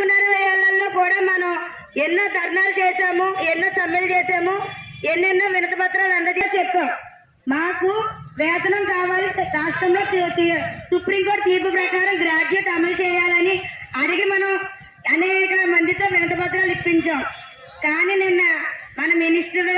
నాలుగున్నర ఏళ్ళలో కూడా మనం ఎన్నో ధర్నాలు చేశాము ఎన్నో సమ్మెలు చేశాము ఎన్నెన్నో వినతి పత్రాలు అందజే చెప్పాం. మాకు వేతనం కావాలి రాష్ట్రంలో సుప్రీంకోర్టు తీర్పు ప్రకారం గ్రాడ్యుయేట్ అమలు చేయాలని అడిగి మనం అనేక మందితో వినతి పత్రాలు ఇప్పించాం. కానీ నిన్న మన మినిస్టర్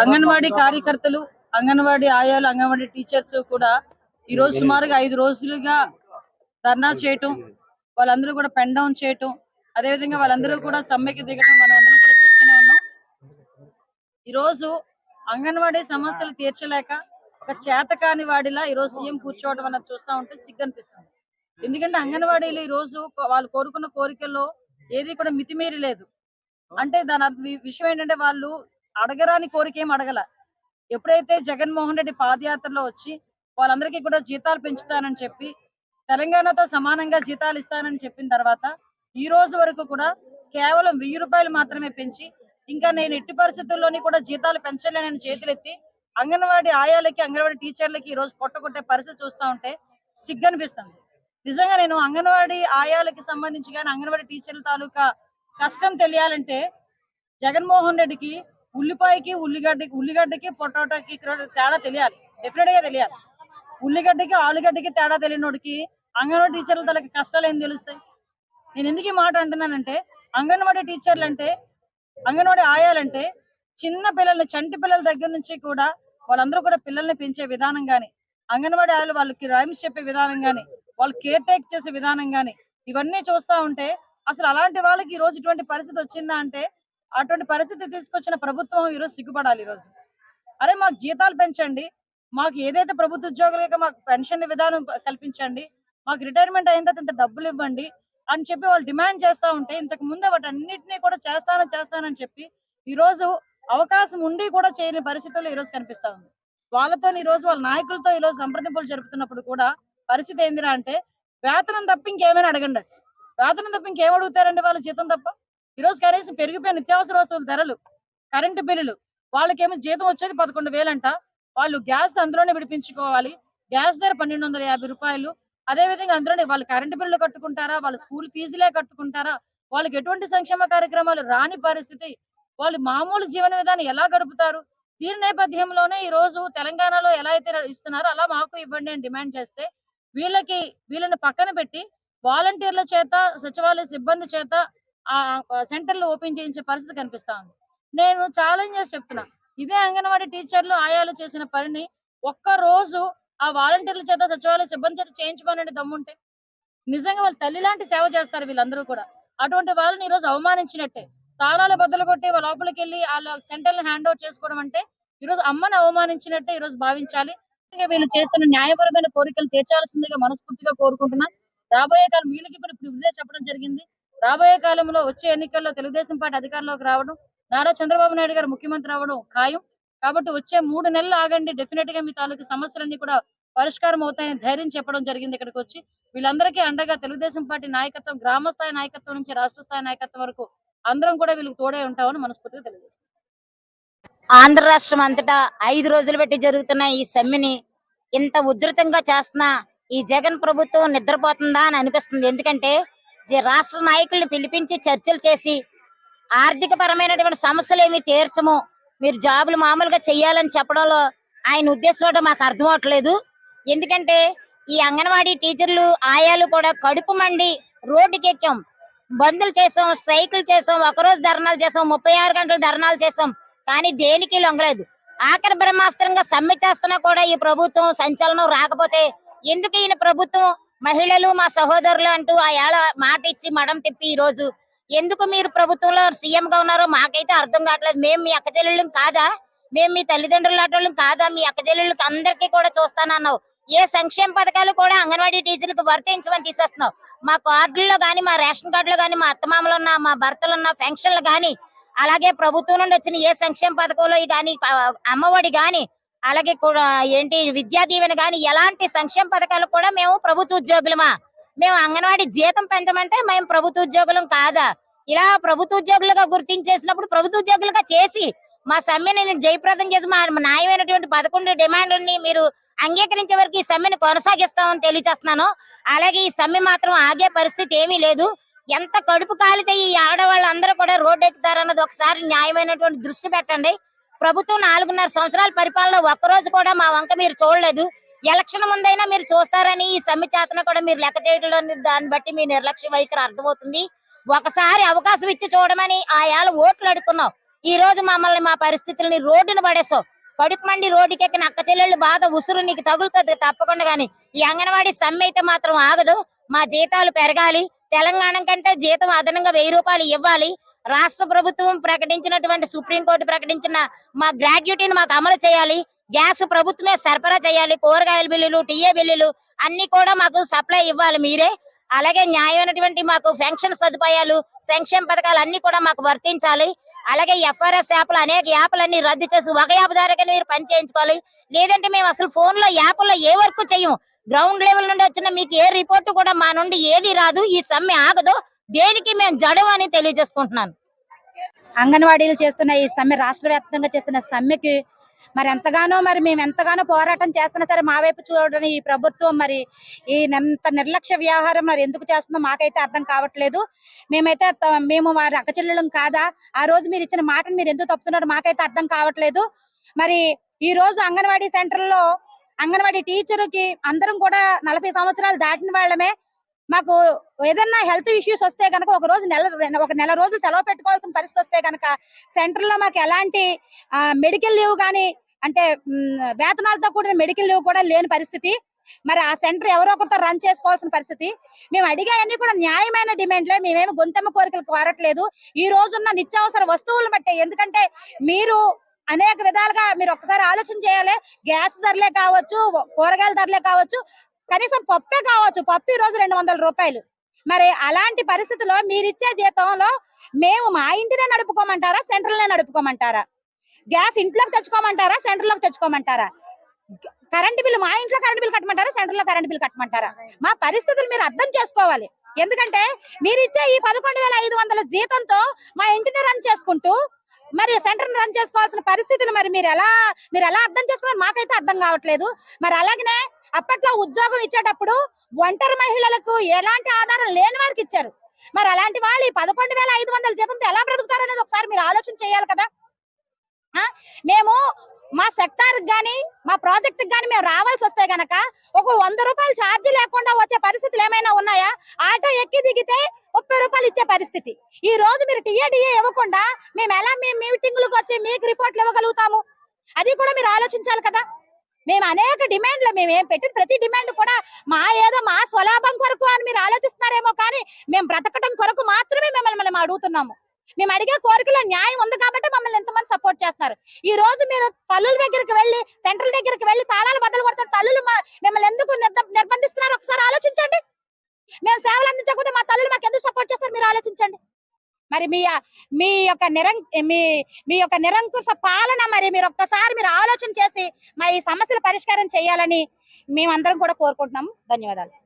అంగన్వాడీ కార్యకర్తలు అంగన్వాడీ ఆయాలు అంగన్వాడీ టీచర్స్ కూడా ఈ రోజు సుమారుగా ఐదు రోజులుగా ధర్నా చేయటం వాళ్ళందరూ కూడా పెన్ డౌన్ చేయటం అదేవిధంగా వాళ్ళందరూ కూడా సమ్మెకి దిగటం మనం అందరం కూడా చూస్తూనే ఉన్నాం. ఈ రోజు అంగన్వాడీ సమస్యలు తీర్చలేక ఒక చేతకాని వాడిలా ఈ రోజు సీఎం కూర్చోవడం అన్నది చూస్తా ఉంటే సిగ్గు అనిపిస్తుంది ఎందుకంటే అంగన్వాడీలు ఈ రోజు వాళ్ళు కోరుకున్న కోరికల్లో ఏది కూడా మితిమీరి లేదు. అంటే దాని విషయం ఏంటంటే వాళ్ళు అడగరాని కోరిక ఏం అడగల. ఎప్పుడైతే జగన్మోహన్ రెడ్డి పాదయాత్రలో వచ్చి వాళ్ళందరికీ కూడా జీతాలు పెంచుతానని చెప్పి తెలంగాణతో సమానంగా జీతాలు ఇస్తానని చెప్పిన తర్వాత ఈ రోజు వరకు కూడా కేవలం వెయ్యి రూపాయలు మాత్రమే పెంచి ఇంకా నేను ఎట్టి పరిస్థితుల్లోని కూడా జీతాలు పెంచలేనని చేతులెత్తి అంగన్వాడీ ఆయాలకి అంగన్వాడీ టీచర్లకి ఈ రోజు పొట్టగొట్టే పరిస్థితి చూస్తా ఉంటే సిగ్గు అనిపిస్తుంది. నిజంగా నేను అంగన్వాడీ ఆయాలకి సంబంధించి కానీ అంగన్వాడీ టీచర్ల తాలూకా కష్టం తెలియాలంటే జగన్మోహన్ రెడ్డికి ఉల్లిపాయకి ఉల్లిగడ్డకి ఉల్లిగడ్డకి పొటాటోకి తేడా తెలియాలి. డెఫినెట్గా తెలియాలి. ఉల్లిగడ్డకి ఆలుగడ్డకి తేడా తెలియనోడికి అంగన్వాడీ టీచర్ల తలకి కష్టాలు ఏం తెలుస్తాయి? నేను ఎందుకు ఈ మాట అంటున్నానంటే అంగన్వాడీ టీచర్లు అంటే అంగన్వాడీ ఆయాలంటే చిన్న పిల్లల్ని చంటి పిల్లల దగ్గర నుంచి కూడా వాళ్ళందరూ కూడా పిల్లల్ని పెంచే విధానం కానీ అంగన్వాడీ ఆయాలు వాళ్ళకి రైమ్స్ చెప్పే విధానం కానీ వాళ్ళు కేర్ టేక్ చేసే విధానం కానీ ఇవన్నీ చూస్తా ఉంటే అసలు అలాంటి వాళ్ళకి ఈ రోజు ఇటువంటి పరిస్థితి వచ్చిందా అంటే అటువంటి పరిస్థితి తీసుకొచ్చిన ప్రభుత్వం ఈ రోజు సిగ్గుపడాలి ఈ రోజు అరే మాకు జీతాలు పెంచండి మాకు ఏదైతే ప్రభుత్వ ఉద్యోగులకి మాకు పెన్షన్ విధానం కల్పించండి మాకు రిటైర్మెంట్ అయిన తర్వాత ఇంత డబ్బులు ఇవ్వండి అని చెప్పి వాళ్ళు డిమాండ్ చేస్తా ఉంటే ఇంతకు ముందే వాటన్నిటిని కూడా చేస్తాను చేస్తానని చెప్పి ఈ రోజు అవకాశం ఉండి కూడా చేయని పరిస్థితుల్లో ఈరోజు కనిపిస్తా ఉంది. వాళ్ళతో ఈ రోజు వాళ్ళ నాయకులతో ఈ రోజు సంప్రదింపులు జరుపుతున్నప్పుడు కూడా పరిస్థితి ఏందిరా అంటే వేతనం తప్ప ఇంకేమైనా అడగండి. వేతనం తప్ప ఇంకేం అడుగుతారండి వాళ్ళ జీతం తప్ప? ఈరోజు కనీసం పెరిగిపోయిన నిత్యావసర వస్తువుల ధరలు కరెంటు బిల్లులు వాళ్ళకేమో జీతం వచ్చేది పదకొండు వేలంట. వాళ్ళు గ్యాస్ అందులోనే విడిపించుకోవాలి. గ్యాస్ ధర పన్నెండు వందల యాభై రూపాయలు. అదే విధంగా అందులోనే వాళ్ళు కరెంటు బిల్లు కట్టుకుంటారా? వాళ్ళ స్కూల్ ఫీజులే కట్టుకుంటారా? వాళ్ళకి ఎటువంటి సంక్షేమ కార్యక్రమాలు రాని పరిస్థితి వాళ్ళు మామూలు జీవన విధానం ఎలా గడుపుతారు? దీని నేపథ్యంలోనే ఈ రోజు తెలంగాణలో ఎలా అయితే ఇస్తున్నారో అలా మాకు ఇవ్వండి అని డిమాండ్ చేస్తే వీళ్ళకి వీళ్ళని పక్కన పెట్టి వాలంటీర్ల చేత సచివాలయ సిబ్బంది చేత ఆ సెంటర్లు ఓపెన్ చేయించే పరిస్థితి కనిపిస్తా ఉంది. నేను ఛాలెంజ్ చేసి చెప్తున్నా. ఇదే అంగన్వాడీ టీచర్లు ఆయాలు చేసిన పనిని ఒక్క రోజు ఆ వాలంటీర్ల చేత సచివాలయ సిబ్బంది చేత చేయించమనండి దమ్ముంటే. నిజంగా వాళ్ళు తల్లి లాంటి సేవ చేస్తారు వీళ్ళందరూ కూడా. అటువంటి వాళ్ళని ఈ రోజు అవమానించినట్టే. తాళాలు బద్దలు కొట్టి వాళ్ళ లోపలికి వెళ్ళి వాళ్ళ సెంటర్ హ్యాండ్ ఓవర్ చేసుకోవడం అంటే ఈ రోజు అమ్మని అవమానించినట్టే ఈరోజు భావించాలి. వీళ్ళు చేస్తున్న న్యాయపరమైన కోరికలు తీర్చాల్సిందిగా మనస్ఫూర్తిగా కోరుకుంటున్నాను రాబోయే కాలం వీళ్ళకి ఇప్పుడు ఇదే చెప్పడం జరిగింది. రాబోయే కాలంలో వచ్చే ఎన్నికల్లో తెలుగుదేశం పార్టీ అధికారంలోకి రావడం నారా చంద్రబాబు నాయుడు గారు ముఖ్యమంత్రి అవ్వడం ఖాయం. కాబట్టి వచ్చే మూడు నెలలు ఆగండి. డెఫినెట్గా మీ తాలూకు సమస్యలన్నీ కూడా పరిష్కారం అవుతాయని ధైర్యం చెప్పడం జరిగింది ఇక్కడికి వచ్చి. వీళ్ళందరికీ అండగా తెలుగుదేశం పార్టీ నాయకత్వం గ్రామ స్థాయి నాయకత్వం నుంచి రాష్ట్ర స్థాయి నాయకత్వం వరకు అందరం కూడా వీళ్ళకి తోడే ఉంటామని మనస్ఫూర్తిగా తెలియజేస్తాం ఆంధ్ర రాష్ట్రం అంతటా ఐదు రోజులు పెట్టి జరుగుతున్న ఈ సమ్మెని ఇంత ఉధృతంగా చేస్తున్న ఈ జగన్ ప్రభుత్వం నిద్రపోతుందా అని అనిపిస్తుంది. ఎందుకంటే రాష్ట్ర నాయకుల్ని పిలిపించి చర్చలు చేసి ఆర్థిక పరమైనటువంటి సమస్యలు ఏమి తీర్చము మీరు జాబులు మామూలుగా చెయ్యాలని చెప్పడంలో ఆయన ఉద్దేశం మాకు అర్థం అవట్లేదు. ఎందుకంటే ఈ అంగన్వాడీ టీచర్లు ఆయాలు కూడా కడుపు మండి రోడ్డుకెక్కాం. బంద్లు చేసాం స్ట్రైకులు చేసాం ఒకరోజు ధర్నాలు చేసాం ముప్పై ఆరు గంటలు ధర్నాలు చేసాం కానీ దేనికి లొంగలేదు. ఆఖరి బ్రహ్మాస్త్రంగా సమ్మె చేస్తున్నా కూడా ఈ ప్రభుత్వం సంచలనం రాకపోతే ఎందుకు ఈయన ప్రభుత్వం? మహిళలు మా సహోదరులు అంటూ ఆ ఏళ మాట ఇచ్చి మడం తిప్పి ఈ రోజు. ఎందుకు మీరు ప్రభుత్వంలో సీఎం గా ఉన్నారో మాకైతే అర్థం కావట్లేదు. మేము మీ అక్క చెల్లెళ్ళం కాదా? మేము మీ తల్లిదండ్రులు లాంటి కాదా? మీ అక్క చెల్లెళ్ళకి అందరికీ కూడా చూస్తానన్నావు. ఏ సంక్షేమ పథకాలు కూడా అంగన్వాడీ టీచర్లకు వర్తించమని తీసేస్తున్నాం మా కార్డుల్లో కానీ మా రేషన్ కార్డులో కానీ మా అత్తమామలు ఉన్న మా భర్తలు ఉన్న పెన్షన్లు కానీ అలాగే ప్రభుత్వం నుండి వచ్చిన ఏ సంక్షేమ పథకంలో కానీ అమ్మఒడి గాని అలాగే కూడా ఏంటి విద్యా దీవెన కానీ ఎలాంటి సంక్షేమ పథకాలు కూడా మేము ప్రభుత్వ ఉద్యోగులమా? మేము అంగన్వాడీ జీతం పెంచమంటే మేము ప్రభుత్వ ఉద్యోగులం కాదా? ఇలా ప్రభుత్వ ఉద్యోగులుగా గుర్తించేసినప్పుడు ప్రభుత్వ ఉద్యోగులుగా చేసి మా సమ్మెని జయప్రదం చేసి మా న్యాయమైనటువంటి పదకొండు డిమాండ్లని మీరు అంగీకరించే వరకు ఈ సమ్మెను కొనసాగిస్తామని తెలియజేస్తున్నాను. అలాగే ఈ సమ్మె మాత్రం ఆగే పరిస్థితి ఏమీ లేదు. ఎంత కడుపు కాలితే ఈ ఆడవాళ్ళందరూ కూడా రోడ్డు ఎక్కుతారన్నది ఒకసారి న్యాయమైనటువంటి దృష్టి పెట్టండి. ప్రభుత్వం నాలుగున్నర సంవత్సరాల పరిపాలన ఒక్కరోజు కూడా మా వంక మీరు చూడలేదు. ఎలక్షన్ ముందైనా మీరు చూస్తారని ఈ సమ్మె చేతన కూడా మీరు లెక్క చేయడం దాన్ని బట్టి మీ నిర్లక్ష్య వైఖరి అర్థమవుతుంది. ఒకసారి అవకాశం ఇచ్చి చూడమని ఆ ఓట్లు అడుక్కున్నాం. ఈ రోజు మమ్మల్ని మా పరిస్థితుల్ని రోడ్డున పడేసావు కడుపు మండి రోడ్డుకి ఎక్కిన అక్క చెల్లెళ్ళు బాధ ఉసురు నీకు తగులుతుంది తప్పకుండా గాని ఈ అంగన్వాడీ సమ్మె అయితే మాత్రం ఆగదు. మా జీతాలు పెరగాలి. తెలంగాణ కంటే జీతం అదనంగా వెయ్యి రూపాయలు ఇవ్వాలి. రాష్ట్ర ప్రభుత్వం ప్రకటించినటువంటి సుప్రీంకోర్టు ప్రకటించిన మా గ్రాడ్యుటీని మాకు అమలు చేయాలి. గ్యాస్ ప్రభుత్వమే సరఫరా చేయాలి. కూరగాయల బిల్లులు టీఏ బిల్లులు అన్ని కూడా మాకు సప్లై ఇవ్వాలి మీరే. అలాగే న్యాయమైనటువంటి మాకు పెన్షన్ సదుపాయాలు సంక్షేమ పథకాలు అన్ని కూడా మాకు వర్తించాలి. అలాగే ఎఫ్ఆర్ఎస్ యాప్లు అనేక యాప్లన్నీ రద్దు చేసి ఒక యాప్ ద్వారా మీరు పని చేయించుకోవాలి. లేదంటే మేము అసలు ఫోన్లో యాప్లో ఏ వర్క్ చేయము. గ్రౌండ్ లెవెల్ నుండి వచ్చిన మీకు ఏ రిపోర్ట్ కూడా మా నుండి ఏది రాదు ఈ సమ్మె ఆగదు. దేనికి మేము జడం అని తెలియజేసుకుంటున్నాను. అంగన్వాడీలు చేస్తున్న ఈ సమ్మె రాష్ట్ర వ్యాప్తంగా చేస్తున్న సమ్మెకి మరి ఎంతగానో మరి మేము ఎంతగానో పోరాటం చేస్తున్నా సరే మా వైపు చూడని ఈ ప్రభుత్వం మరి ఈ ఎంత నిర్లక్ష్య వ్యవహారం మరి ఎందుకు చేస్తుందో మాకైతే అర్థం కావట్లేదు. మేమైతే మేము వారి అక్కచెల్లెలం కాదా? ఆ రోజు మీరు ఇచ్చిన మాటను మీరు ఎందుకు తప్పుతున్నారు మాకైతే అర్థం కావట్లేదు. మరి ఈ రోజు అంగన్వాడీ సెంటర్లో అంగన్వాడీ టీచర్కి అందరం కూడా నలభై సంవత్సరాలు దాటిన వాళ్ళమే. మాకు ఏదన్నా హెల్త్ ఇష్యూస్ వస్తే కనుక ఒక రోజు నెల ఒక నెల రోజులు సెలవు పెట్టుకోవాల్సిన పరిస్థితి వస్తే కనుక సెంటర్లో మాకు ఎలాంటి మెడికల్ లీవ్ కానీ అంటే వేతనాలతో కూడిన మెడికల్ లీవ్ కూడా లేని పరిస్థితి. మరి ఆ సెంటర్ ఎవరో ఒకరితో రన్ చేసుకోవాల్సిన పరిస్థితి. మేము అడిగాయన్నీ కూడా న్యాయమైన డిమాండ్లే. మేమేమి గొంతెమ్మ కోరికలు కోరట్లేదు ఈ రోజున్న నిత్యావసర వస్తువులను బట్టే ఎందుకంటే మీరు అనేక విధాలుగా మీరు ఒకసారి ఆలోచన చేయాలి. గ్యాస్ ధరలే కావచ్చు కూరగాయల ధరలే కావచ్చు కనీసం పప్పే కావచ్చు. పప్పు ఈ రోజు రెండు వందల రూపాయలు. మరి అలాంటి పరిస్థితిలో మీరిచ్చే జీతంలో మేము మా ఇంటినే నడుపుకోమంటారా సెంట్రల్నే నడుపుకోమంటారా? గ్యాస్ ఇంట్లోకి తెచ్చుకోమంటారా సెంటర్లోకి తెచ్చుకోమంటారా? కరెంట్ బిల్లు మా ఇంట్లో కరెంట్ బిల్ కట్టమంటారా సెంటర్లో కరెంట్ బిల్ కట్టమంటారా? మా పరిస్థితులు మీరు అర్థం చేసుకోవాలి. ఎందుకంటే మీరు ఇచ్చే ఈ పదకొండు వేల ఐదు వందల జీతంతో మా ఇంటిని రన్ చేసుకుంటూ మరి సెంటర్ రన్ చేసుకోవాల్సిన పరిస్థితులు మరి మీరు ఎలా మీరు ఎలా అర్థం చేసుకున్నారు మాకైతే అర్థం కావట్లేదు. మరి అలాగనే అప్పట్లో ఉద్యోగం ఇచ్చేటప్పుడు ఒంటరి మహిళలకు ఎలాంటి ఆధారం లేని వారికి ఇచ్చారు. మరి అలాంటి వాళ్ళు ఈ పదకొండు వేల ఐదు వందల జీతంతో ఎలా బ్రతుకుతారు అనేది ఒకసారి మీరు ఆలోచన చేయాలి కదా. మేము మా సెక్టార్ గాని మా ప్రాజెక్ట్ గాని మేము రావాల్సి వస్తే గనక ఒక వంద రూపాయలు ఛార్జ్ లేకుండా వచ్చే పరిస్థితులు ఏమైనా ఉన్నాయా? ఆటో ఎక్కి దిగితే ముప్పై రూపాయలు ఇచ్చే పరిస్థితి. ఈ రోజు మీరు టీఏడిఏ ఇవ్వకుండా మేము ఎలా మీ మీటింగ్లకు వచ్చి మీకు రిపోర్ట్లు ఇవ్వగలుగుతాము? అది కూడా మీరు ఆలోచించాలి కదా. మేము అనేక డిమాండ్లు మేము ఏం పెట్టిన ప్రతి డిమాండ్ కూడా మా ఏదో మా స్వలాభం కొరకు అని మీరు ఆలోచిస్తున్నారేమో కానీ మేము బ్రతకటం కొరకు మాత్రమే మిమ్మల్ని మనం అడుగుతున్నాము. మేము అడిగే కోరికలో న్యాయం ఉంది కాబట్టి మమ్మల్ని ఎంతమంది సపోర్ట్ చేస్తున్నారు. ఈ రోజు మీరు తల్లుల దగ్గరికి వెళ్ళి సెంట్రల్ దగ్గరికి వెళ్ళి తాళాలు బద్దలు కొడతారు తల్లులు మా- మిమ్మల్ని ఎందుకు నిర్బంధిస్తున్నారు? ఒకసారి ఆలోచించండి. మేము సేవలు అందించకపోతే మా తల్లులు మాకు ఎందుకు సపోర్ట్ చేస్తారు? మీరు ఆలోచించండి. మరి మీ మీ యొక్క నిరం మీ మీ యొక్క నిరంకుశ పాలన మరి మీరు ఒక్కసారి మీరు ఆలోచన చేసి మా ఈ సమస్యల పరిష్కారం చేయాలని మేమందరం కూడా కోరుకుంటున్నాము. ధన్యవాదాలు.